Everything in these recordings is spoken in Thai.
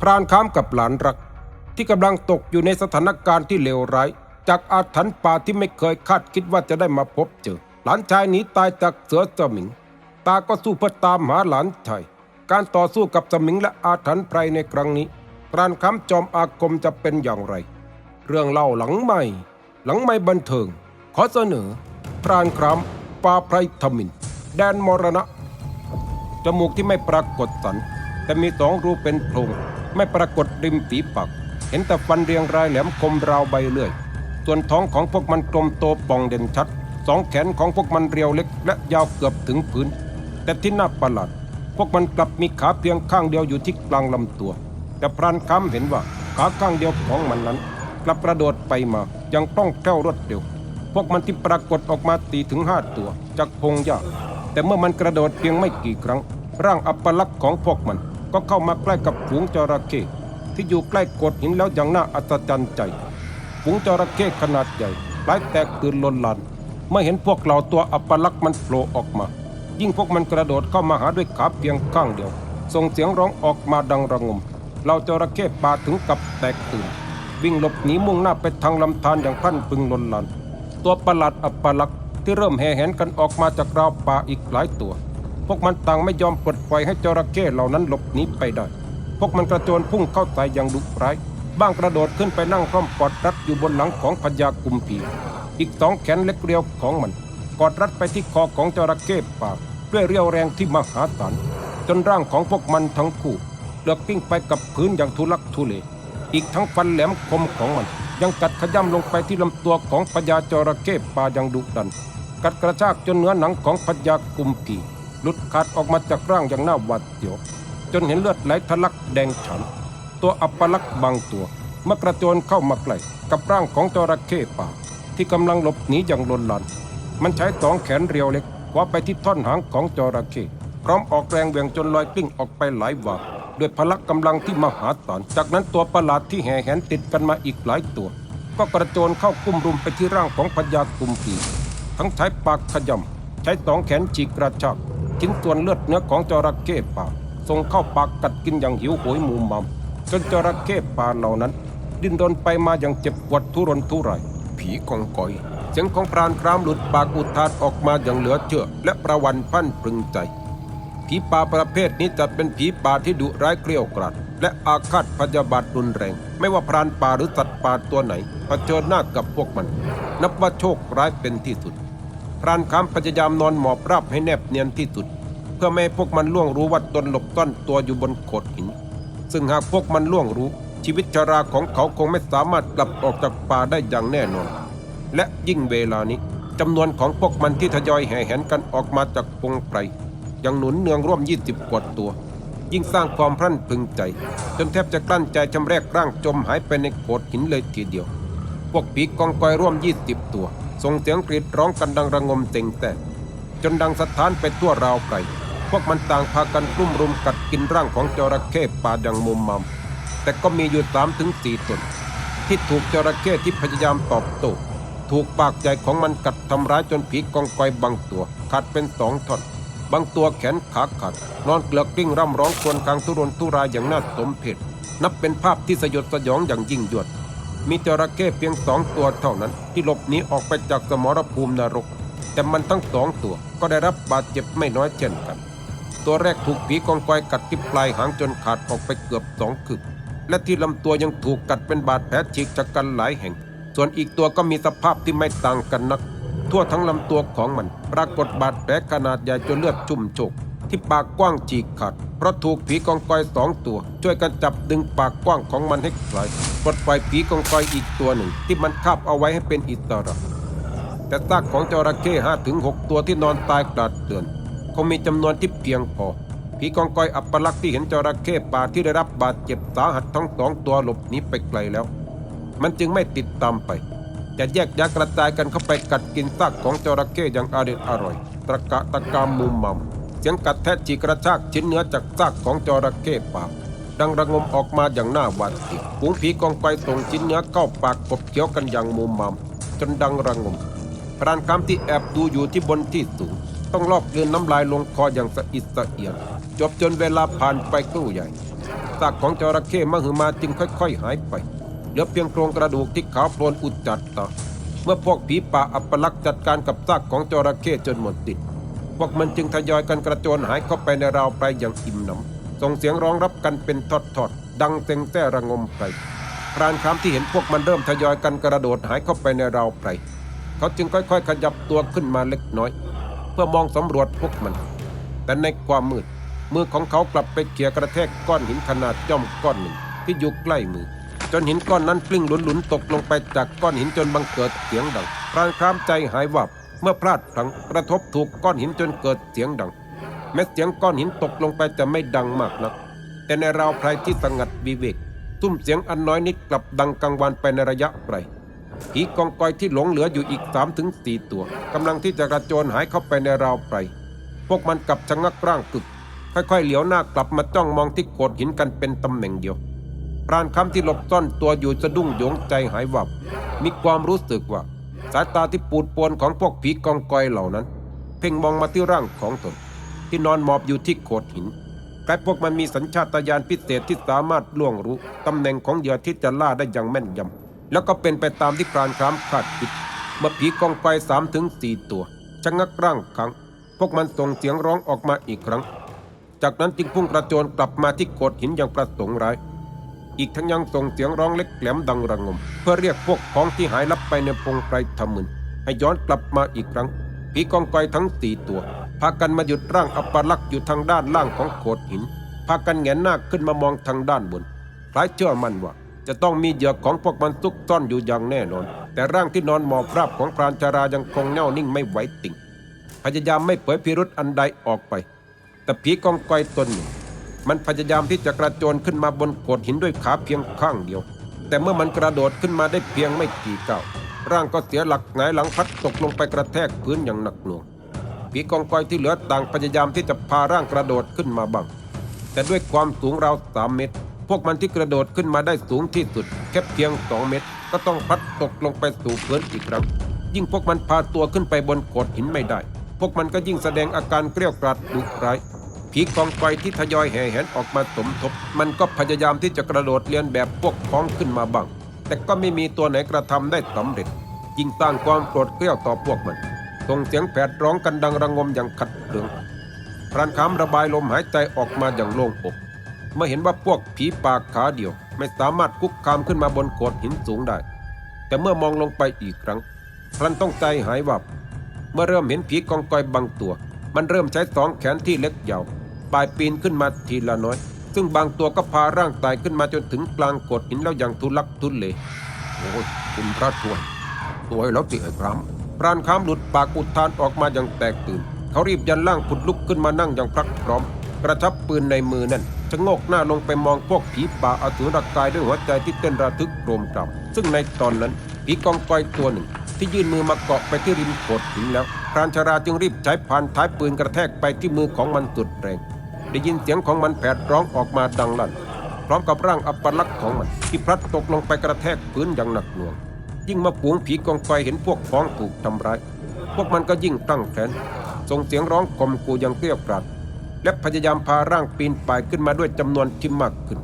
พรานค้ามกับหลานรัก ที่กำลังตกอยู่ในสถานการณ์ที่เลวร้าย จากอาถรรพ์ป่าที่ไม่เคยคาดคิดว่าจะได้มาพบเจอ หลานชายหนีตายจากเสือสมิง ตาก็สู้เพื่อตามหาหลานชายการต่อสู้กับสมิงและอาถรรพ์ไพรในครั้งนี้พรานค้ำจอมอาคมจะเป็นอย่างไร เรื่องเล่าหลังใหม่ หลังไม่บันเทิง ขอเสนอ พรานครามปาไพรทมิน แดนมรณะจมูกที่ไม่ปรากฏสัน แต่มีสองรูเป็นโพรง ไม่ปรากฏริมฝีปากเห็นแต่ฟันเรียงรายแหลมคมราวใบเลื่อย ส่วนท้องของพวกมันกลมโตป่องเด่นชัด สองแขนของพวกมันเรียวเล็กและยาวเกือบถึงพื้น แต่ที่น่าประหลาด พวกมันกลับมีขาเพียงข้างเดียวอยู่ที่กลางลำตัว แต่พรานค้ำเห็นว่าขาข้างเดียวของมันนั้น กลับกระโดดไปมายังคล่องแคล่วรวดเร็ว พวกมันที่ปรากฏออกมาตีถึงห้าตัวจากพงหญ้าแต่เมื่อมันกระโดดเพียงไม่กี่ครั้ง ร่างอัปลักษณ์ของพวกมัน ก็เข้ามาใกล้กับฝูงจระเข้ที่อยู่ใกล้โขดหินแล้วอย่างน่าอัศจรรย์ใจ ฝูงจระเข้ขนาดใหญ่คล้ายแตกตื่นลนลานเมื่อเห็นพวกเหล่าตัวอัปลักษณ์มันโผล่ออกมา ยิ่งพวกมันกระโดดเข้ามาหาด้วยขาเพียงข้างเดียว ส่งเสียงร้องออกมาดังระงมเหล่าจระเข้ป่าถึงกับแตกตื่น วิ่งหลบหนีมุ่งหน้าไปทางลำธารอย่างพันพึงลนลานตัวประหลาดอัปลักษณ์ที่เริ่มแห่แหนกันออกมาจากราวป่าอีกหลายตัว พวกมันต่างไม่ยอมปลดปล่อยให้จระเข้เหล่านั้นหลบหนีไปได้ พวกมันกระโจนพุ่งเข้าใส่อย่างดุร้าย บ้างกระโดดขึ้นไปนั่งคล่อมกอดรัดอยู่บนหลังของพญากุมพีอีกสองแขนเล็กเรียวของมัน กอดรัดไปที่คอของจระเข้ป่าด้วยเรียวแรงที่มหาศาลจนร่างของพวกมันทั้งคู่เลือกกิ้งไปกับพื้นอย่างทุลักทุเล อีกทั้งฟันแหลมคมของมัน ยังกัดขย้ำลงไปที่ลำตัวของพญาจระเข้ป่าอย่างดุดัน กัดกระชากจนเนื้อหนังของพญากุมพี หลุดขาดออกมาจากร่างอย่างน่าหวาดเสียว จนเห็นเลือดไหลทะลักแดงฉานตัวอัปลักษ์บางตัวเมื่อกระโจนเข้ามาใกล้กับร่างของจระเข้ป่า ที่กำลังหลบหนีอย่างลนลาน มันใช้สองแขนเรียวเล็กคว้าไปที่ท่อนหางของจระเข้พร้อมออกแรงเบี่ยงจนลอยกลิ้งออกไปหลายวาด้วยพละกำลังที่มหาศาลจากนั้นตัวประหลาดที่แห่แหนติดกันมาอีกหลายตัว ก็กระโจนเข้ากุ้มรุมไปที่ร่างของพญากุมพีทั้งใช้ปากขยำใช้สองแขนฉีกกระชาก ชิ้นส่วนเลือดเนื้อของจระเข้ป่าส่งเข้าปากกัดกินอย่างหิวโหยมูมามจนจระเข้ป่าเหล่านั้น ดิ้นรนไปมาอย่างเจ็บปวดทุรนทุรายผีกองกอยเสียงของพรานครามหลุดปากอุทานออกมาอย่างเหลือเชื่อและประวันพันพรึงใจผีป่าประเภทนี้จะเป็นผีป่าที่ดุร้ายเกลี้ยวกราดและอาฆาตพยาบาทรุนแรง ไม่ว่าพรานป่าหรือสัตว์ป่าตัวไหนเผชิญหน้ากับพวกมัน นับว่าโชคร้ายเป็นที่สุด พรานคำพยายามนอนหมอบราบให้แนบเนียนที่สุด เพื่อไม่ให้พวกมันล่วงรู้ว่าตนหลบซ่อนตัวอยู่บนโขดหิน ซึ่งหากพวกมันล่วงรู้ ชีวิตชราของเขาคงไม่สามารถกลับออกจากป่าได้อย่างแน่นอน และยิ่งเวลานี้จำนวนของพวกมันที่ทยอยแห่แหนกันออกมาจากพงไพรยังหนุนเนืองร่วม 20 กว่าตัว ยิ่งสร้างความพรั่นพึงใจ จนแทบจะกลั้นใจชำแรกร่างจมหายไปในโขดหินเลยทีเดียว พวกผีกองกอยร่วม 20 ตัว ส่งเสียงกรีดร้องกันดังระงมเต็งแต่ จนดังสถานไปทั่วราวไกลพวกมันต่างพากันกลุ่มรุมกัดกินร่างของจระเข้ป่าดังมุมมามแต่ก็มีอยู่สามถึงสี่ตนที่ถูกจระเข้ที่พยายามตอบโต้ถูกปากใหญ่ของมันกัดทำร้ายจนผีกองกอยบางตัวขาดเป็นสองท่อนบางตัวแขนขาขาดนอนเกลือกกลิ้งร่ำร้องครวญครางทุรนทุรายอย่างน่าสมเพชนับเป็นภาพที่สยดสยองอย่างยิ่งยวด มีจระเข้เพียงสองตัวเท่านั้น ที่หลบหนีออกไปจากสมรภูมินรก แต่มันทั้งสองตัวก็ได้รับบาดเจ็บไม่น้อยเช่นกัน ตัวแรกถูกผีกองกอยกัดที่ปลายหางจนขาดออกไปเกือบสองคืบและที่ลำตัวยังถูกกัดเป็นบาดแผลฉีกชะกันหลายแห่ง ส่วนอีกตัวก็มีสภาพที่ไม่ต่างกันนัก ทั่วทั้งลำตัวของมัน ปรากฏบาดแผลขนาดใหญ่จนเลือดชุ่มโชก ที่ปากกว้างฉีกขาด เพราะถูกผีกองกอยสองตัว ช่วยกันจับดึงปากกว้างของมันให้คลายปลดปล่อยผีกองกอยอีกตัวหนึ่ง ที่มันคาบเอาไว้ให้เป็นอิสระแต่ซากของจระเข้ห้าถึงหกตัวที่นอนตายกลาดเตือนคงมีจำนวนที่เพียงพอผีกองกอยอัปลักษณ์ที่เห็นจระเข้ป่าที่ได้รับบาดเจ็บสาหัสทั้งสองตัวหลบหนีไปไกลแล้ว มันจึงไม่ติดตามไปจะแยกย้ายกระจายกันเข้าไปกัดกินซากของจระเข้อย่างอร่อยอร่อย ตะกะตะกามมุมมัม เสียงกัดแทะฉีกกระชากชิ้นเนื้อจากซากของจระเข้ป่าดังระงมออกมาอย่างน่าหวาดเสียวฝูงผีกองไฟส่งชิ้นเนื้อเข้าปากกบเคี้ยวกันอย่างมุมมัมจนดังระงมพรานคำที่แอบดูอยู่ที่บนที่สูงต้องลอกเลือนน้ำลายลงคออย่างสะอิดสะเอียนจบจนเวลาผ่านไปครู่ใหญ่ซากของจระเข้มหึมาจึงค่อยๆ หายไปเหลือเพียงโครงกระดูกที่ขาวโพลนอุจจัดตาเมื่อพวกผีป่าอัปลักษ์จัดการกับซากของจระเข้จนหมดสิ้น พวกมันจึงทยอยกันกระโจนหายเข้าไปในราวไพรอย่างอิ่มหนำส่งเสียงร้องรับกันเป็นทอดๆดังเซ็งแต้ระงมไพรพรานคำที่เห็นพวกมันเริ่มทยอยกันกระโดดหายเข้าไปในราวไพรเขาจึงค่อยๆ ขยับตัวขึ้นมาเล็กน้อย เพื่อมองสำรวจพวกมัน แต่ในความมืดมือของเขากลับไปเขี่ยกระแทกก้อนหินขนาดย่อมก้อนหนึ่งที่อยู่ใกล้มือ จนหินก้อนนั้นกลิ้งหลุนๆตกลงไปจากก้อนหินจนบังเกิดเสียงดังพรานครามใจหายวับ เมื่อพลาดพลังกระทบถูกก้อนหินจนเกิดเสียงดัง แม้เสียงก้อนหินตกลงไปจะไม่ดังมากนัก แต่ในราวไพรที่สงัดวิเวกตุ้มเสียงอันน้อยนิดกลับดังกังวานไปในระยะไกลผีกองกอยที่หลงเหลืออยู่อีกสามถึงสี่ตัวกำลังที่จะกระโจนหายเข้าไปในราวไพรพวกมันกลับชะงักร่างกึก ค่อยๆเหลียวหน้ากลับมาจ้องมองที่โขดหินกันเป็นตำแหน่งเดียวพรานคำที่หลบซ่อนตัวอยู่สะดุ้งโยงใจหายวับ มีความรู้สึกว่า สายตาที่ปูดปวนของพวกผีกองกอยเหล่านั้น เพ่งมองมาที่ร่างของตน ที่นอนหมอบอยู่ที่โขดหินกลายพวกมันมีสัญชาตญาณพิเศษที่สามารถล่วงรู้ตำแหน่งของเหยื่อที่จะล่าได้อย่างแม่นยำแล้วก็เป็นไปตามที่พรานคำคาดคิดเมื่อผีกองกอยสามถึงสี่ตัวชะงักร่างครั้ง พวกมันส่งเสียงร้องออกมาอีกครั้ง จากนั้นจึงพุ่งกระโจนกลับมาที่โขดหินอย่างประสงค์ร้าย อีกทั้งยังส่งเสียงร้องเล็กแหลมดังระงม เพื่อเรียกพวกของที่หายลับไปในพงไพรทำมึนให้ย้อนกลับมาอีกครั้งผีกองกอยทั้งสี่ตัว พากันมาหยุดร่างอัปลักษ์อยู่ทางด้านล่างของโขดหิน พากันแหงนหน้าขึ้นมามองทางด้านบน คล้ายเชื่อมั่นว่า จะต้องมีเหยื่อของพวกมันซุกซ่อนอยู่อย่างแน่นอน แต่ร่างที่นอนหมอบราบของพรานชารายังคงแน่วนิ่งไม่ไหวติ่งพยายามไม่เผยพิรุษอันใดออกไป แต่ผีกองกอยตนหนึ่ง มันพยายามที่จะกระโจนขึ้นมาบนโขดหินด้วยขาเพียงข้างเดียว แต่เมื่อมันกระโดดขึ้นมาได้เพียงไม่กี่ก้าวร่างก็เสียหลักหงายหลังพัดตกลงไปกระแทกพื้นอย่างหนักหน่วงผีกองกอยที่เหลือต่างพยายามที่จะพาร่างกระโดดขึ้นมาบ้าง แต่ด้วยความสูงราวสามเมตร พวกมันที่กระโดดขึ้นมาได้สูงที่สุด แค่เพียงสองเมตร ก็ต้องพัดตกลงไปสู่พื้นอีกครั้ง ยิ่งพวกมันพาตัวขึ้นไปบนโขดหินไม่ได้ พวกมันก็ยิ่งแสดงอาการเกรี้ยวกราดดุร้าย ผีกองไฟที่ทยอยแห่แหนออกมาสมทบ มันก็พยายามที่จะกระโดดเลียนแบบพวกพ้องขึ้นมาบ้าง แต่ก็ไม่มีตัวไหนกระทำได้สำเร็จยิ่งสร้างความโกรธเกรี้ยวต่อพวกมันส่งเสียงแผดร้องกันดังระงมอย่างขัดเคืองพรานคำระบายลมหายใจออกมาอย่างโล่งอกเมื่อเห็นว่าพวกผีปากขาเดียว ไม่สามารถคุกคามขึ้นมาบนโขดหินสูงได้ แต่เมื่อมองลงไปอีกครั้งพลันต้องใจหายวับ เมื่อเริ่มเห็นผีกองกอยบางตัว มันเริ่มใช้สองแขนที่เล็กยาว ปลายปีนขึ้นมาทีละน้อย ซึ่งบางตัวก็พาร่างตายขึ้นมาจนถึงกลางโขดหินแล้วอย่างทุลักทุเลโอ้ยคุณพระช่วยสวยแล้วสิไอ้ครับพรานค้ามหลุดปากอุทานออกมาอย่างแตกตื่น เขารีบยันล่างผุดลุกขึ้นมานั่งอย่างพรักพร้อม กระชับปืนในมือนั่นชะงกหน้าลงไปมองพวกผีป่าอสุรกายด้วยหัวใจที่เต้นระทึกโครมกรำซึ่งในตอนนั้นผีกองกอยตัวหนึ่ง ที่ยื่นมือมาเกาะไปที่ริมโขดหินแล้วพรานชาราจึงรีบใช้พานท้ายปืนกระแทกไปที่มือของมันสุดแรง ได้ยินเสียงของมันแผดร้องออกมาดังลั่น พร้อมกับร่างอัปลักษณ์ของมัน ที่พลัดตกลงไปกระแทกพื้นอย่างหนักหน่วง ยิ่งมาฝูงผีกองไฟเห็นพวกพ้องถูกทำร้าย พวกมันก็ยิ่งตั้งแขนส่งเสียงร้องกลมกูอย่างเกลี้ยวกราดและพยายามพาร่างปีนป่ายขึ้นมาด้วยจำนวนที่มากขึ้น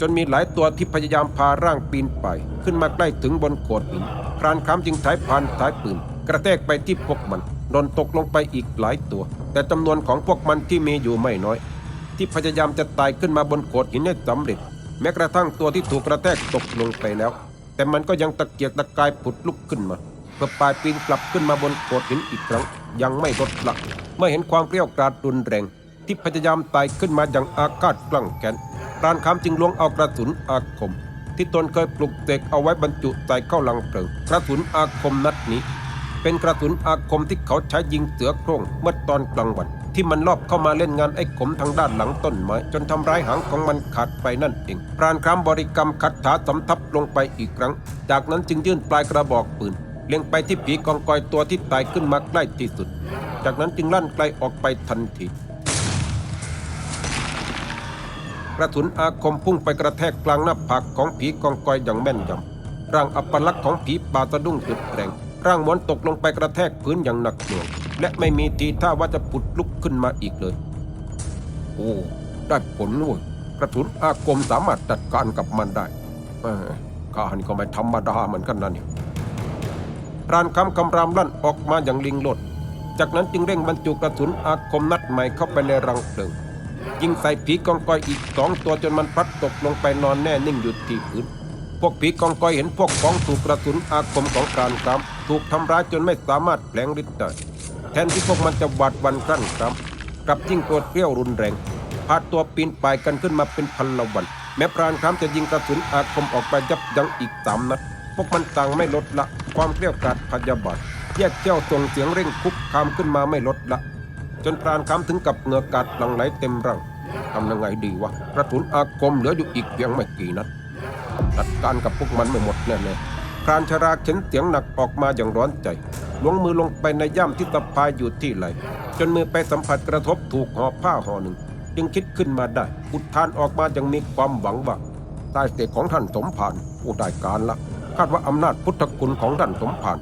จนมีหลายตัวที่พยายามพาร่างปีนป่ายขึ้นมาใกล้ถึงบนโขดหินพรานคำจึงใช้พานท้ายปืนกระแทกไปที่พวกมันโดนตกลงไปอีกหลายตัว แต่จำนวนของพวกมันที่มีอยู่ไม่น้อย ที่พยายามจะไต่ขึ้นมาบนโขดหินให้สำเร็จ แม้กระทั่งตัวที่ถูกกระแทกตกลงไปแล้ว แต่มันก็ยังตะเกียกตะกายผุดลุกขึ้นมาเพื่อปลายปีนกลับขึ้นมาบนโขดหินอีกครั้ง ยังไม่ลดละเมื่อเห็นความเกรี้ยวกราดรุนแรง ที่พยายามไต่ขึ้นมาอย่างอาฆาตกลั่งแค้นรานคำจึงล้วงเอากระสุนอาคม ที่ตนเคยปลุกเสกเอาไว้บรรจุใส่เข้าลังเพลิงกระสุนอาคมนัดนี้ เป็นกระสุนอาคมที่เขาใช้ยิงเสือโคร่งเมื่อตอนกลางวัน ที่มันลอบเข้ามาเล่นงานไอ้ขมทางด้านหลังต้นไม้จนทำร้ายหางของมันขาดไปนั่นเองพรานครามบริกรรมคัดถาสำทับลงไปอีกครั้ง จากนั้นจึงยื่นปลายกระบอกปืนเล็งไปที่ผีกองกอยตัวที่ตายขึ้นมาใกล้ที่สุด จากนั้นจึงลั่นไกลออกไปทันทีกระสุนอาคมพุ่งไปกระแทกกลางหน้าผากของผีกองกอยอย่างแม่นยำร่างอัปลักษณ์ของผีป่าสะดุ้งสุดแรง ร่างม้วนตกลงไปกระแทกพื้นอย่างหนักหน่วง และไม่มีทีท่าว่าจะผุดลุกขึ้นมาอีกเลย โอ้ได้ผลเว้ยพระสุนอากมสามารถจัดการกับมันได้ข้านี่ก็ไม่ธรรมดาเหมือนกันนะเนี่ยพรานคำคำรามลั่นออกมาอย่างลิงโลด จากนั้นจึงเร่งบรรจุกระสุนอาคมนัดใหม่เข้าไปในรังเพลิงยิงใส่ผีกองกอยอีกสองตัวจนมันพัดตกลงไปนอนแน่นิ่งอยู่ที่พื้น พวกผีกองกอยเห็นพวกของถูกกระสุนอาคมของการกรามถูกทำร้ายจนไม่สามารถแผลงฤทธิ์ได้แทนที่พวกมันจะหวาดวันกลั้นกรามกลับยิ่งโกรธเกรี้ยวรุนแรงพาตัวปีนป่ายกันขึ้นมาเป็นพันละวัน แม้พรานครามจะยิงกระสุนอาคมออกไปยับยั้งอีกสามนัดพวกมันต่างไม่ลดละความเกรี้ยวกราดพยาบาทแยกเจ้าส่งเสียงเร่งคุกคามขึ้นมาไม่ลดละ จนพรานครามถึงกับเหงื่อกาดหลั่งไหลเต็มร่างทำยังไงดีวะกระสุนอาคมเหลืออยู่อีกเพียงไม่กี่นัด จัดการกับพวกมันไม่หมดแน่ๆพรานชราเข็นเสียงหนักออกมาอย่างร้อนใจลวงมือลงไปในย่ำที่ตะพายอยู่ที่ไหล จนมือไปสัมผัสกระทบถูกห่อผ้าห่อหนึ่ง จึงคิดขึ้นมาได้ อุทานออกมาอย่างมีความหวังว่าใต้เสกของท่านสมภารผู้ได้การละ คาดว่าอำนาจพุทธคุณของท่านสมภาร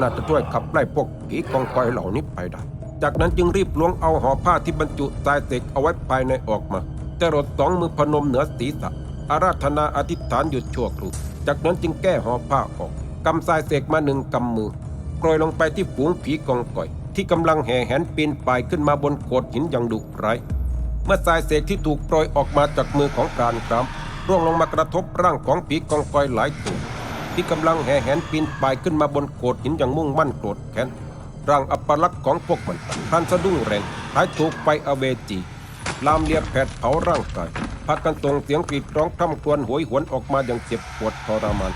น่าจะช่วยขับไล่พวกผีกองกอยเหล่านี้ไปได้ จากนั้นจึงรีบล้วงเอาห่อผ้าที่บรรจุทรายเสกเอาไว้ภายในออกมาจรดสองมือพนมเหนือศีรษะ อาราธนาอธิษฐานหยุดชั่วครู่จากนั้นจึงแก้ห่อผ้าออกกำทรายเสกมาหนึ่งกำมือโปรยลงไปที่ฝูงผีกองก่อย ที่กำลังแห่แหนปีนป่ายขึ้นมาบนโขดหินอย่างดุร้ายเมื่อทรายเสกที่ถูกโปรยออกมาจากมือของพรานกรามร่วงลงมากระทบร่างของผีกองกอยหลายตัวที่กำลังแห่แหนปีนป่ายขึ้นมาบนโขดหินอย่างมุ่งมั่นโกรธแค้นร่างอัปลักษณ์ของพวกมันพันสะดุ้งแรงท้ายถูกไฟอเวจีลามเลียแผดเผาร่างกาย พากันส่งเสียงกรีดร้องคร่ำครวญโหยหวนออกมาอย่างเจ็บปวดทรมาน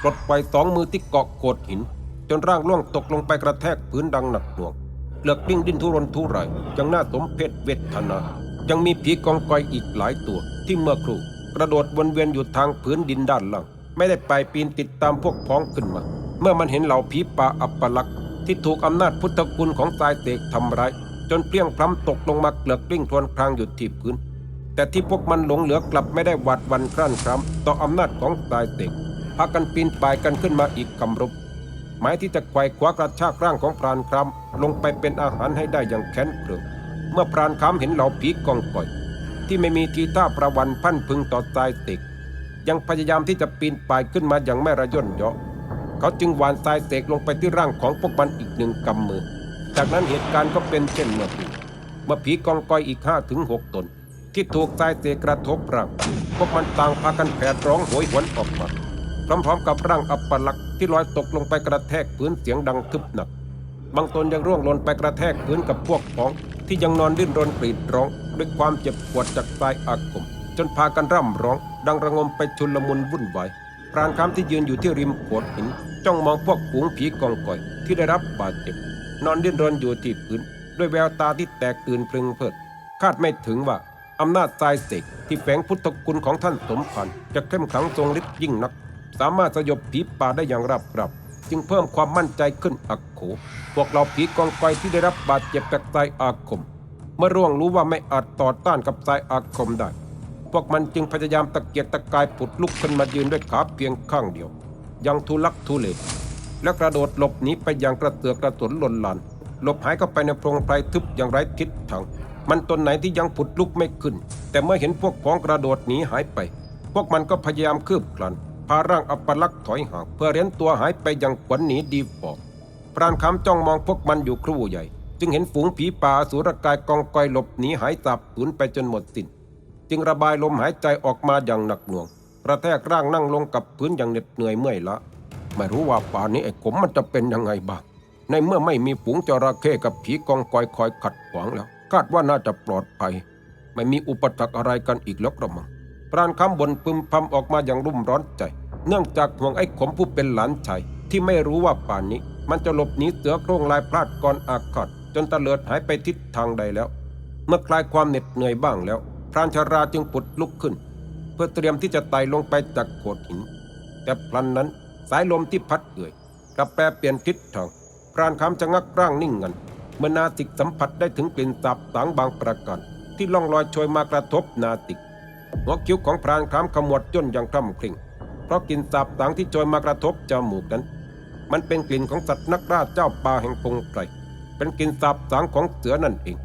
ปลดปล่อยสองมือที่เกาะโขดหิน จนร่างล่วงตกลงไปกระแทกพื้นดังหนักหน่วงเปลือกดิ้งดิ้นทุรนทุรายยังน่าสมเพชเวทนา ยังมีผีกองกอยอีกหลายตัว ที่เมื่อครู่กระโดดวนเวียนอยู่ทางพื้นดินด้านล่าง ไม่ได้ไปปีนติดตามพวกพ้องขึ้นมา เมื่อมันเห็นเหล่าผีป่าอัปลักษ์ที่ถูกอำนาจพุทธคุณของทรายเตกทำร้ายจนเปรี้ยงพล้ำตกลงมาเกลือกกลิ้งทวนครางอยู่ที่พื้น แต่ที่พวกมันหลงเหลือกลับไม่ได้หวาดวันกลั้นคร้ำต่ออำนาจของทรายเตกพากันปีนป่ายกันขึ้นมาอีกคำรบหมายที่จะไขว่คว้ากระชากร่างของพรานครามลงไปเป็นอาหารให้ได้อย่างแค้นเคืองเมื่อพรานครามเห็นเหล่าผีกองก่อย ที่ไม่มีทีท่าประวันพันพึงต่อทรายเตกยังพยายามที่จะปีนป่ายขึ้นมาอย่างไม่ระย่นเยาะเขาจึงหวานทรายเสกลงไปที่ร่างของพวกมันอีกหนึ่งกำมือ จากนั้นเหตุการณ์ก็เป็นเช่นเมื่อกี้เมื่อผีกองกอยอีกห้าถึงหกตน ที่ถูกทรายเสกกระทบร่างพวกมันต่างพากันแผดร้องโหยหวนออกมาพร้อมๆกับร่างอัปลักษ์ที่ลอยตกลงไปกระแทกพื้นเสียงดังทึบหนัก บางตนยังร่วงหล่นไปกระแทกพื้นกับพวกพ้อง ที่ยังนอนดิ้นรนกรีดร้อง ด้วยความเจ็บปวดจากทรายอาคม จนพากันร่ำร้อง ดังระงมไปชุลมุนวุ่นวายพรานคำที่ยืนอยู่ที่ริมโขดหิน จ้องมองพวกฝูงผีกองก่อย ที่ได้รับบาดเจ็บ นอนดิ้นรนอยู่ที่พื้น ด้วยแววตาที่แตกตื่นพรึงเพิด คาดไม่ถึงว่า อำนาจทรายเสกที่แฝงพุทธคุณของท่านสมพันธ์จะเข้มขลังทรงฤทธิ์ยิ่งนัก สามารถสยบผีป่าได้อย่างราบรับ จึงเพิ่มความมั่นใจขึ้นอักโข พวกเราผีกองกอยที่ได้รับบาดเจ็บจากทรายอาคม เมื่อร่วงรู้ว่าไม่อาจต่อต้านกับทรายอาคมได้ พวกมันจึงพยายามตะเกียกตะกายผุดลุกขึ้นมายืนด้วยขาเพียงข้างเดียว ยังทุลักทุเลและกระโดดหลบหนีไปอย่างกระเตือกกระตุนหล่นหลานหลบหายเข้าไปในโพรงไพรทึบอย่างไร้ทิศทาง มันตนไหนที่ยังผุดลุกไม่ขึ้น แต่เมื่อเห็นพวกพ้องกระโดดหนีหายไป พวกมันก็พยายามคืบคลานพาร่างอัปลักษ์ถอยห่างเพื่อเร้นตัวหายไปอย่างขวัญหนีดีฟอกพรานคำจ้องมองพวกมันอยู่ครู่ใหญ่ จึงเห็นฝูงผีป่าสุรกายกองกอยหลบหนีหายสาบสูญไปจนหมดสิ้นจึงระบายลมหายใจออกมาอย่างหนักหน่วงกระแทกร่างนั่งลงกับพื้นอย่างเหน็ดเหนื่อยเมื่อยละไม่รู้ว่าป่านนี้ไอ้ขมมันจะเป็นยังไงบ้างในเมื่อไม่มีฝูงจระเข้กับผีกองกอยคอยขัดขวางแล้ว คาดว่าน่าจะปลอดภัย ไม่มีอุปสรรคอะไรกันอีกแล้วกระมังพรานคำบนพึมพำออกมาอย่างรุ่มร้อนใจ เนื่องจากห่วงไอ้ขมผู้เป็นหลานชายที่ไม่รู้ว่าป่านนี้ มันจะหลบหนีเสือโครงลายพลาดก่อนอาคัดจนตะเลิดหายไปทิศทางใดแล้ว เมื่อคลายความเหน็ดเหนื่อยบ้างแล้ว พรานชาราจึงปุดลุกขึ้น เพื่อเตรียมที่จะไต่ลงไปจากโขดหิน แต่พลันนั้นสายลมที่พัดเอื่อยกลับแปรเปลี่ยนทิศทางพรานคำจะงักร่างนิ่งงัน มื่อนาติกสัมผัสได้ถึงกลิ่นสาบสางบางประการที่ล่องลอยโชยมากระทบนาติกหัวคิ้วของพรานคล้ำขมวดย่นอย่างคร่ำคริ่ง เพราะกลิ่นสาบสางที่โชยมากระทบจมูกนั้น มันเป็นกลิ่นของสัตว์นักล่าเจ้าป่าแห่งพงไพรเป็นกลิ่นสาบสางของเสือนั่นเอง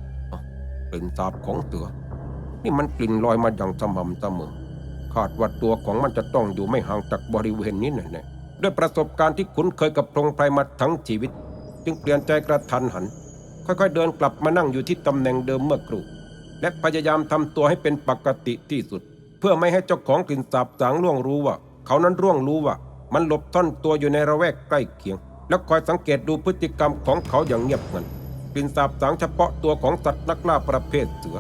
กลิ่นสาบของเสือ นี่มันกลิ่นลอยมาอย่างสม่ำเสมอคาดว่าตัวของมันจะต้องอยู่ไม่ห่างจากบริเวณนี้แน่ๆด้วยประสบการณ์ที่คุ้นเคยกับพงไพรมาทั้งชีวิต จึงเปลี่ยนใจกระทันหัน ค่อยๆเดินกลับมานั่งอยู่ที่ตำแหน่งเดิมเมื่อครู่และพยายามทำตัวให้เป็นปกติที่สุด เพื่อไม่ให้เจ้าของกลิ่นสาบสางล่วงรู้ว่า เขานั้นร่วงรู้ว่า มันหลบซ่อนตัวอยู่ในระแวกใกล้เคียง แล้วคอยสังเกตดูพฤติกรรมของเขาอย่างเงียบงันกลิ่นสาบสางเฉพาะตัวของสัตว์นักล่าประเภทเสือ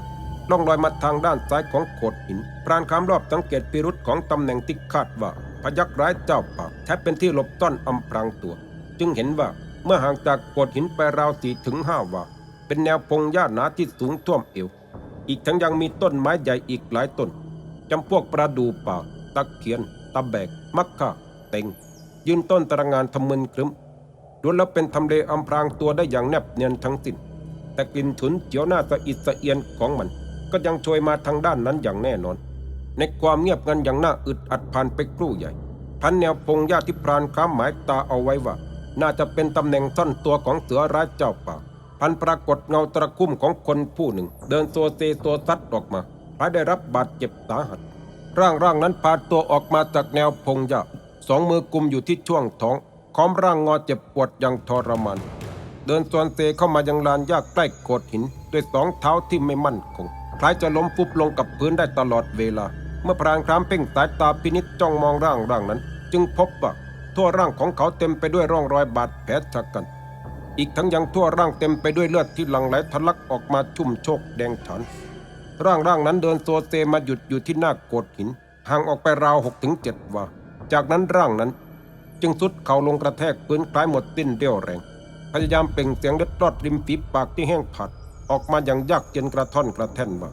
ล่องลอยมาทางด้านซ้ายของโขดหินพรานคามรอบสังเกตพิรุษของตำแหน่งที่คาดว่าพยักร้ายเจ้าป่าแทบเป็นที่หลบซ่อนอำพรางตัว จึงเห็นว่า เมื่อห่างจากโขดหินไปราวสี่ถึงห้าวาเป็นแนวพงหญ้าหนาที่สูงท่วมเอว อีกทั้งยังมีต้นไม้ใหญ่อีกหลายต้นจำพวกประดูป่า ตะเคียน ตะแบก มักค่าเต็ง ยืนต้นตระงานทำมึนครึ้มล้วนแล้วเป็นทำเลอำพรางตัวได้อย่างแนบเนียนทั้งสิ้น แต่กลิ่นฉุนเจียวหน้าสะอิดสะเอียนของมัน ก็ยังช่วยมาทางด้านนั้นอย่างแน่นอน ในความเงียบงันอย่างน่าอึดอัดผ่านไปครู่ใหญ่ พันแนวพงหญ้าที่พรานค้ามหมายตาเอาไว้ว่า น่าจะเป็นตำแหน่งซ่อนตัวของเสือร้ายเจ้าป่า พันปรากฏเงาตะคุ่มของคนผู้หนึ่ง เดินโซเซโซซัดออกมาพายได้รับบาดเจ็บสาหัส ร่างร่างนั้นพาตัวออกมาจากแนวพงหญ้าสองมือกุมอยู่ที่ช่วงท้องค้อมร่างงอเจ็บปวดอย่างทรมานเดินสวนเซเข้ามายังลานหญ้าใกล้โขดหิน ด้วยสองเท้าที่ไม่มั่นคงคล้ายจะล้มฟุบลงกับพื้นได้ตลอดเวลา เมื่อพรางครามเพ่งสายตาพินิจจ้องมองร่างร่างนั้น จึงพบว่า ทั่วร่างของเขาเต็มไปด้วยร่องรอยบาดแผลชะกัน อีกทั้งยังทั่วร่างเต็มไปด้วยเลือดที่หลั่งไหลทะลักออกมาชุ่มโชกแดงฉานร่างร่างนั้นเดินโซเซมาหยุดอยู่ที่หน้าโขดหินห่างออกไปราวหกถึงเจ็ดวาจากนั้นร่างนั้น จึงสุดเข่าลงกระแทกพื้นคล้ายหมดสิ้นเรี่ยวแรง พยายามเปล่งเสียงเล็ดรอดริมฝีปากที่แห้งผัดออกมาอย่างยากเย็นกระท่อนกระแท่นว่า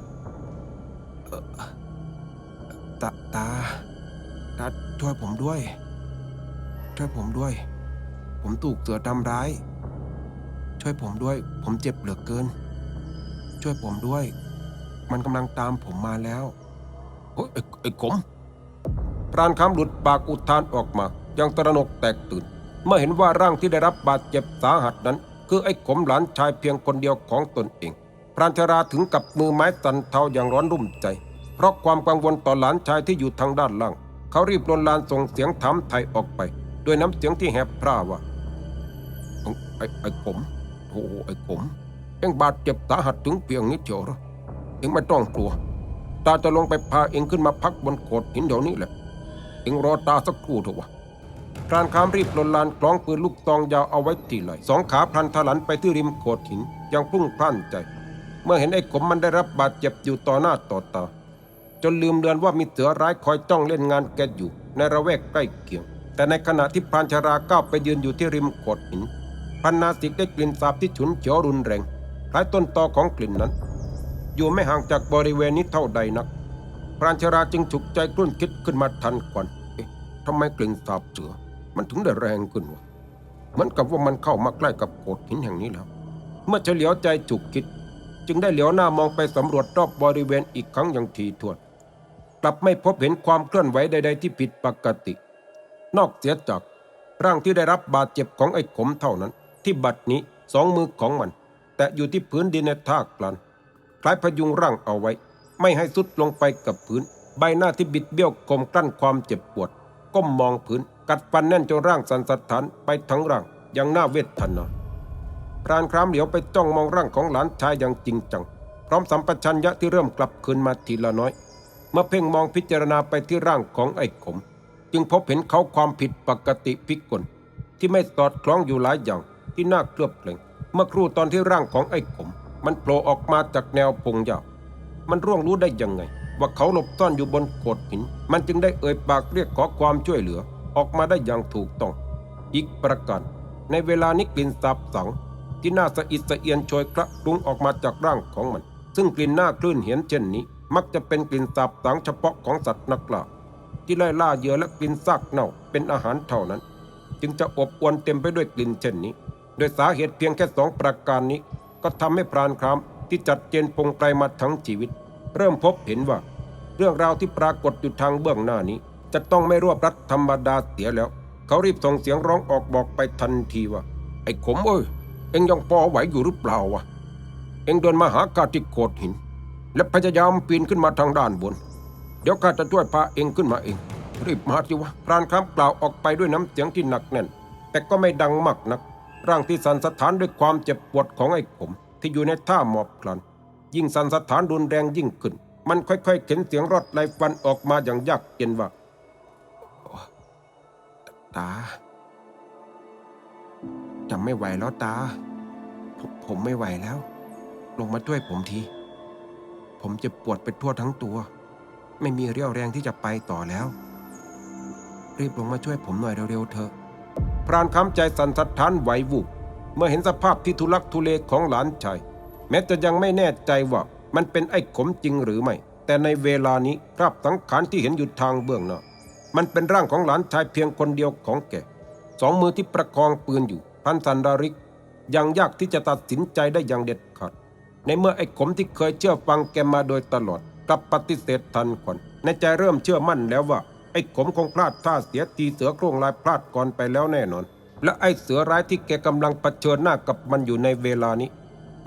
เอ่อตาตาตาช่วยผมด้วย ช่วยผมด้วย ผมถูกเสือทำร้าย ช่วยผมด้วย ผมเจ็บเหลือเกิน ช่วยผมด้วย มันกำลังตามผมมาแล้วเฮ้ยไอ้ไอ้ขมพรานคำหลุดปากอุทานออกมา ยังตระหนกแตกตื่น เมื่อเห็นว่าร่างที่ได้รับบาดเจ็บสาหัสนั้น คือไอ้ขมหลานชายเพียงคนเดียวของตนเอง พรานชราถึงกับมือไม้สั่นเทาอย่างร้อนรุ่มใจ เพราะความกังวลต่อหลานชายที่อยู่ทางด้านล่าง เขารีบลนลานส่งเสียงถามไทยออกไป ด้วยน้ำเสียงที่แหบพร่าว่าไอ้ไอ้ขมโอ้ไอ้ขมเอ็งบาดเจ็บสาหัสถึงเพียงนี้เชียวหรอเอ็งไม่ต้องกลัว ตาจะลงไปพาเอ็งขึ้นมาพักบนโขดหินเดี๋ยวนี้แหละ เอ็งรอตาสักครู่เถอะวะพรานคามรีบลนลานคล้องปืนลูกตองยาวเอาไว้ที่ไหลสองขาพลันทลันไปที่ริมโขดหินยังพุ่งพล่านใจ เมื่อเห็นไอ้ขมมันได้รับบาดเจ็บอยู่ต่อหน้าต่อตาจนลืมเลือนว่ามีเสือร้ายคอยจ้องเล่นงานแกอยู่ในระแวกใกล้เคียง แต่ในขณะที่พรานชราก้าวไปยืนอยู่ที่ริมโขดหินพันนาสิกได้กลิ่นสาบที่ฉุนเฉียวรุนแรงคล้ายต้นตอของกลิ่นนั้น อยู่ไม่ห่างจากบริเวณนี้เท่าใดนัก พรานชราจึงฉุกใจกลุ้นคิดขึ้นมาทันควันเอ๊ะทำไมกลิ่นสาบเสือ มันถึงได้แรงขึ้นวะเหมือนกับว่ามันเข้ามาใกล้กับโขดหินแห่งนี้แล้ว เมื่อเฉลียวใจฉุกคิด จึงได้เหลียวหน้ามองไปสำรวจรอบบริเวณอีกครั้งอย่างถี่ถ้วนกลับไม่พบเห็นความเคลื่อนไหวใด ๆ ที่ผิดปกติ นอกเสียจากร่างที่ได้รับบาดเจ็บของไอ้ขมเท่านั้น ที่บัดนี้สองมือของมัน แต่อยู่ที่พื้นดินในท่ากลัน คล้ายพยุงร่างเอาไว้ ไม่ให้สุดลงไปกับพื้น ใบหน้าที่บิดเบี้ยวกลมกลั้นความเจ็บปวด ก้มมองพื้น กัดฟันแน่นจนร่างสันสะท้านไปทั้งร่างอย่างน่าเวทนาพรานครามเหลียวไปจ้องมองร่างของหลานชายอย่างจริงจัง พร้อมสัมปชัญญะที่เริ่มกลับคืนมาทีละน้อย เมื่อเพ่งมองพิจารณาไปที่ร่างของไอ้ขม จึงพบเห็นเขาความผิดปกติพิกลที่ไม่สอดคล้องอยู่หลายอย่างที่น่าเคลือบแคลงเมื่อครู่ตอนที่ร่างของไอ้ขม มันโผล่ออกมาจากแนวพงหญ้ามันร่วงรู้ได้ยังไง ว่าเขาหลบซ่อนอยู่บนโขดหิน มันจึงได้เอ่ยปากเรียกขอความช่วยเหลือออกมาได้อย่างถูกต้อง อีกประการในเวลานี้กลิ่นสาบสัง ที่น่าสะอิดสะเอียนโชยกระรุงออกมาจากร่างของมัน ซึ่งกลิ่นหน้าคลื่นเห็นเช่นนี้ มักจะเป็นกลิ่นสาบสังเฉพาะของสัตว์นักล่า ที่ไล่ล่าเหยื่อและกลิ่นซากเน่าเป็นอาหารเท่านั้น จึงจะอบอวนเต็มไปด้วยกลิ่นเช่นนี้ โดยสาเหตุเพียงแค่สองประการนี้ ก็ทำให้พรานครามที่จัดเจนพงไกลมาทั้งชีวิต เริ่มพบเห็นว่า เรื่องราวที่ปรากฏอยู่ทางเบื้องหน้านี้ จะต้องไม่รวบรัดธรรมดาเสียแล้ว เขารีบส่งเสียงร้องออกบอกไปทันทีว่า ไอ้ขมเอ้ยเอ็งยังพอไหวอยู่หรือเปล่าวะเอ็งเดินมาหาข้าที่โขดหิน และพยายามปีนขึ้นมาทางด้านบน เดี๋ยวข้าจะช่วยพาเองขึ้นมาเอง รีบมาสิวะพรานคำกล่าวออกไปด้วยน้ำเสียงที่หนักแน่น แต่ก็ไม่ดังมากนัก ร่างที่สั่นสะท้านด้วยความเจ็บปวดของไอ้ขมที่อยู่ในท่าหมอบพลันยิ่งสั่นสะท้านรุนแรงยิ่งขึ้น มันค่อยๆ เข็นเสียงรอดไหลฟันออกมาอย่างยากเย็นว่าตาจำไม่ไหวแล้วตาผมผมไม่ไหวแล้ว ลงมาช่วยผมที ผมเจ็บปวดไปทั่วทั้งตัว ไม่มีเรี่ยวแรงที่จะไปต่อแล้ว รีบลงมาช่วยผมหน่อยเร็วๆเถอะพรานคำใจสันสะท้านไหววุบเมื่อเห็นสภาพที่ทุลักทุเลของหลานชายแม้จะยังไม่แน่ใจว่ามันเป็นไอ้ขมจริงหรือไม่ แต่ในเวลานี้คราบสังขารที่เห็นอยู่ทางเบื้องหน้ามันเป็นร่างของหลานชายเพียงคนเดียวของแกสองมือที่ประคองปืนอยู่ พันสันดาริก ยังยากที่จะตัดสินใจได้อย่างเด็ดขาดในเมื่อไอ้ขมที่เคยเชื่อฟังแกมาโดยตลอด กลับปฏิเสธทันควันในใจเริ่มเชื่อมั่นแล้วว่า ไอ้ขมคงพลาดท่าเสียทีเสือโครงลายพลาดก่อนไปแล้วแน่นอน และไอ้เสือร้ายที่แกกำลังเผชิญหน้ากับมันอยู่ในเวลานี้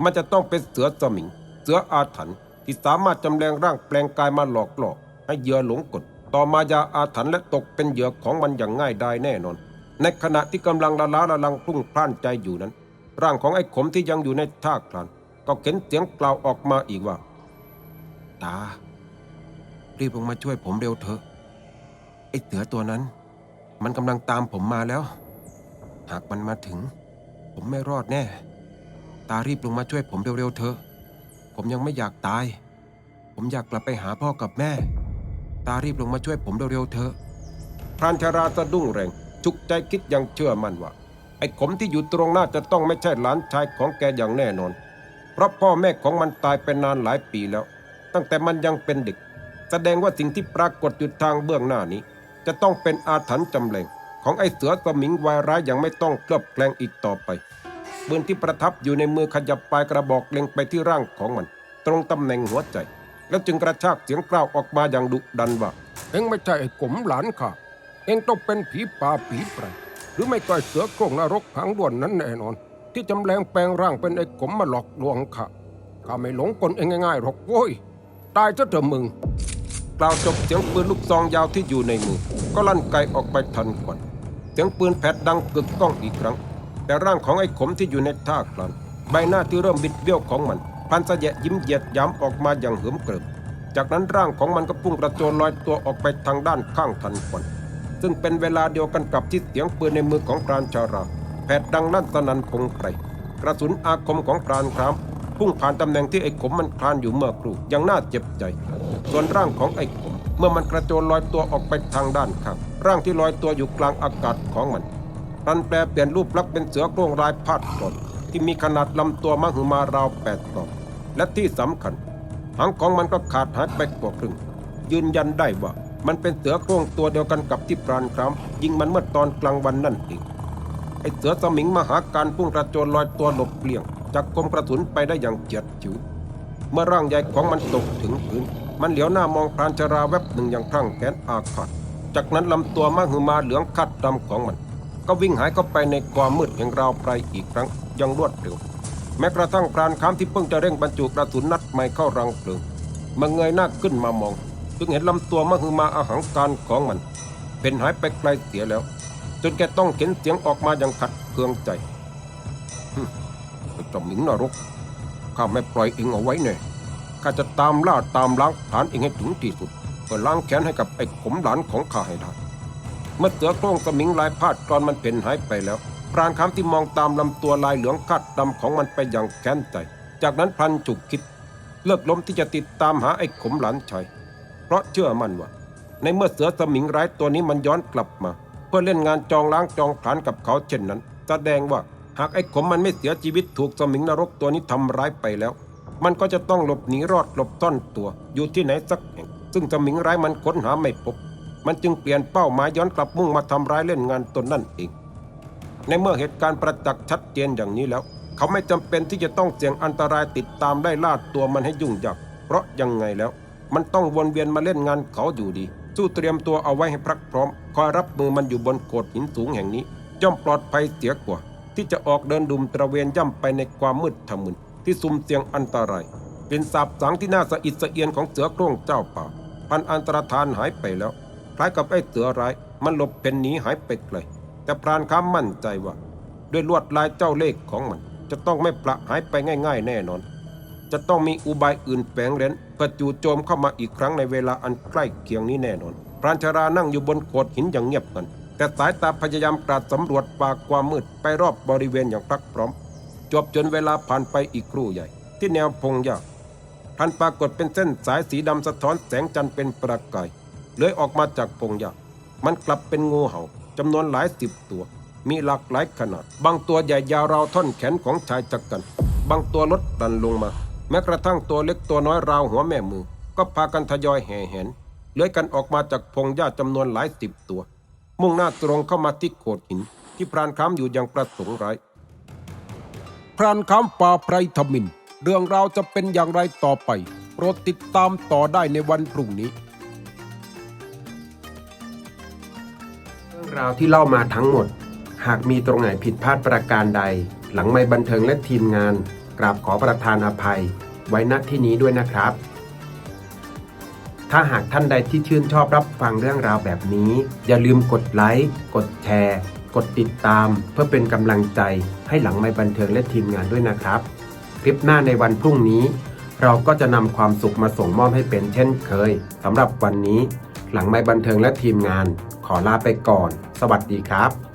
มันจะต้องเป็นเสือสมิง เสืออาถรรพ์ที่สามารถจำแรงร่างแปลงกายมาหลอกล่อให้เหยื่อหลงกลต่อมายาอาถรรพ์และตกเป็นเหยื่อของมันอย่างง่ายได้แน่นอน ในขณะที่กำลังละล้าละลังพลุ่งพล่านใจอยู่นั้น ร่างของไอ้ขมที่ยังอยู่ในท่าคลานก็เข็นเสียงกล่าวออกมาอีกว่า ตา รีบลงมาช่วยผมเร็วเถอะ ไอ้เสือตัวนั้น มันกำลังตามผมมาแล้ว หากมันมาถึง ผมไม่รอดแน่ ตารีบลงมาช่วยผมเร็วๆเถอะ ผมยังไม่อยากตาย ผมอยากกลับไปหาพ่อกับแม่ ตารีบลงมาช่วยผมเร็วๆเถอะพรานชราสะดุ้งแรงจุกใจคิดยังเชื่อมั่นว่า ไอ้ขมที่อยู่ตรงหน้าจะต้องไม่ใช่หลานชายของแกอย่างแน่นอน เพราะพ่อแม่ของมันตายไปนานหลายปีแล้ว ตั้งแต่มันยังเป็นเด็ก แสดงว่าสิ่งที่ปรากฏอยู่ทางเบื้องหน้านี้ จะต้องเป็นอาถรรพ์จำแรงของไอ้เสือสมิงวายร้ายอย่างไม่ต้องเคลือบแคลงอีกต่อไปปืนที่ประทับอยู่ในมือขยับปลายกระบอกเล็งไปที่ร่างของมัน ตรงตำแหน่งหัวใจ แล้วจึงกระชากเสียงกล้าวออกมาอย่างดุดันว่าเอ็งไม่ใช่ไอ้กลมหลานข้าเอ็งต้องเป็นผีป่าผีไพรหรือไม่ก็เสือโคร่งนรกหางด้วนนั้นแน่นอน ที่จำแรงแปลงร่างเป็นไอ้กลมมาหลอกลวงข้าข้าไม่หลงกลเองง่ายๆหรอกโว้ย ตายซะเถอะมึง กล่าวจบเสียงปืนลูกซองยาวที่อยู่ในมือ ก็ลั่นไกออกไปทันควันเสียงปืนแผดดังกึกก้องอีกครั้ง แต่ร่างของไอ้ขมที่อยู่ในท่ากลานใบหน้าที่เริ่มบิดเบี้ยวของมันพันสะแยะยิ้มเหยียดย้ำออกมาอย่างเหิมเกริบจากนั้นร่างของมันก็พุ่งกระโจนลอยตัวออกไปทางด้านข้างทันควันซึ่งเป็นเวลาเดียวกันกับที่เสียงปืนในมือของพรานชาราแผดดังลั่นสนันพงไพรกระสุนอาคมของพรานคราม พุ่งผ่านตำแหน่งที่ไอ้ขมมันคลานอยู่เมื่อครู่ยังน่าเจ็บใจ ส่วนร่างของไอ้ขมเมื่อมันกระโจนลอยตัวออกไปทางด้านข้างร่างที่ลอยตัวอยู่กลางอากาศของมันรันแปลเปลี่ยนรูปลักษณ์เป็นเสือโคร่งลายพาดกรดที่มีขนาดลำตัวมหึมาราวแปดตอนและที่สำคัญหางของมันก็ขาดหายไปกว่าครึ่ง ยืนยันได้ว่ามันเป็นเสือโคร่งตัวเดียวกันกับที่ปราณครามยิงมันเมื่อตอนกลางวันนั่นเองไอ้เสือสมิงมหาการพุ่งกระโจนลอยตัวหลบเปลี่ยง จากคมกระสุนไปได้อย่างเฉียดฉิวเมื่อร่างใหญ่ของมันตกถึงพื้น มันเหลียวหน้ามองพรานชราแวบหนึ่งอย่างคลั่งแค้นอาฆาตจากนั้นลำตัวมหึมาเหลืองคัดดำของมัน ก็วิ่งหายเข้าไปในความมืดแห่งราวไพรอีกครั้งยังรวดเร็ว แม้กระทั่งพรานค้ามที่เพิ่งจะเร่งบรรจุกระสุนนัดใหม่เข้ารังเพลิงมาเงยหน้าขึ้นมามอง จึงเห็นลำตัวมหึมาอาหังการของมัน เป็นหายไปไกลเสียแล้ว จนแกต้องเข็นเสียงออกมาอย่างขัดเคืองใจ ไอ้เจมหมิงนรก ข้าไม่ปล่อยเองเอาไว้แน่ข้าจะตามล่าตามล้างผลาญเองให้ถึงที่สุดเพื่อล้างแค้นให้กับไอ้ขมหลานของข้าให้ได้ เมื่อเสือโคร่งสมิงลายพาดกรอนมันเพ่นหายไปแล้ว พรานคำที่มองตามลำตัวลายเหลืองคัดดำของมันไปอย่างแค้นใจ จากนั้นพลันจุกคิด เลิกล้มที่จะติดตามหาไอ้ขมหลานชายเพราะเชื่อมั่นว่า ในเมื่อเสือสมิงร้ายตัวนี้มันย้อนกลับมา เพื่อเล่นงานจองล้างจองผลาญกับเขาเช่นนั้น แสดงว่า หากไอ้ขมมันไม่เสียชีวิตถูกสมิงนรกตัวนี้ทำร้ายไปแล้ว มันก็จะต้องหลบหนีรอดหลบซ่อนตัว อยู่ที่ไหนสักแห่ง ซึ่งสมิงร้ายมันค้นหาไม่พบ มันจึงเปลี่ยนเป้าหมายย้อนกลับมุ่งมาทำร้ายเล่นงานตนนั่นเอง ในเมื่อเหตุการณ์ประจักษ์ชัดเจนอย่างนี้แล้ว เขาไม่จำเป็นที่จะต้องเสี่ยงอันตรายติดตามไล่ล่าตัวมันให้ยุ่งยากเพราะยังไงแล้ว มันต้องวนเวียนมาเล่นงานเขาอยู่ดีสู้เตรียมตัวเอาไว้ให้พรักพร้อม คอยรับมือมันอยู่บนโขดหินสูงแห่งนี้ ย่อมปลอดภัยเสียกว่า ที่จะออกเดินดุมตระเวนย่ำไปในความมืดทะมึนที่ซุ่มเสี่ยงอันตราย เป็นสาบสังที่น่าสะอิดสะเอียนของเสือโคร่งเจ้าป่า พันอันตรธานหายไปแล้ว คล้ายกับไอ้เสือร้าย มันหลบเป็นหนีหายไปไกลแต่พรานค้ามั่นใจว่า ด้วยลวดลายเจ้าเลขของมัน จะต้องไม่ปละหายไปง่าย ๆ แน่นอน จะต้องมีอุบายอื่นแฝงเร้นเพื่อจู่โจมเข้ามาอีกครั้งในเวลาอันใกล้เคียงนี้แน่นอนพรานชรานั่งอยู่บนโขดหินอย่างเงียบงัน แต่สายตาพยายามกราดสำรวจป่าความมืดไปรอบบริเวณอย่างพรักพร้อม จบจนเวลาผ่านไปอีกครู่ใหญ่ ที่แนวพงหญ้าพันปรากฏเป็นเส้นสายสีดำสะท้อนแสงจันทร์เป็นประกายเลื้อยออกมาจากพงหญ้ามันกลับเป็นงูเห่าจำนวนหลายสิบตัว มีหลากหลายขนาด บางตัวใหญ่ยาวราวท่อนแขนของชายจักกัน บางตัวลดดันลงมา แม้กระทั่งตัวเล็กตัวน้อยราวหัวแม่มือ ก็พากันทยอยแห่แหนเลื้อยกันออกมาจากพงหญ้าจำนวนหลายสิบตัว มุ่งหน้าตรงเข้ามาที่โขดหิน ที่พรานค้ำอยู่อย่างประสงค์ร้ายพรานค้ำป่าไพรทมิน เรื่องราวจะเป็นอย่างไรต่อไป โปรดติดตามต่อได้ในวันพรุ่งนี้เรื่องราวที่เล่ามาทั้งหมด หากมีตรงไหนผิดพลาดประการใด หลังไม่บันเทิงและทีมงาน กราบขอประทานอภัย ไว้ณที่นี้ด้วยนะครับ ถ้าหากท่านใดที่ชื่นชอบรับฟังเรื่องราวแบบนี้ อย่าลืมกดไลค์ กดแชร์ กดติดตาม เพื่อเป็นกำลังใจให้หลังไม่บันเทิงและทีมงานด้วยนะครับ คลิปหน้าในวันพรุ่งนี้ เราก็จะนำความสุขมาส่งมอบให้เป็นเช่นเคยสำหรับวันนี้ หลังไม่บันเทิงและทีมงาน ขอลาไปก่อน สวัสดีครับ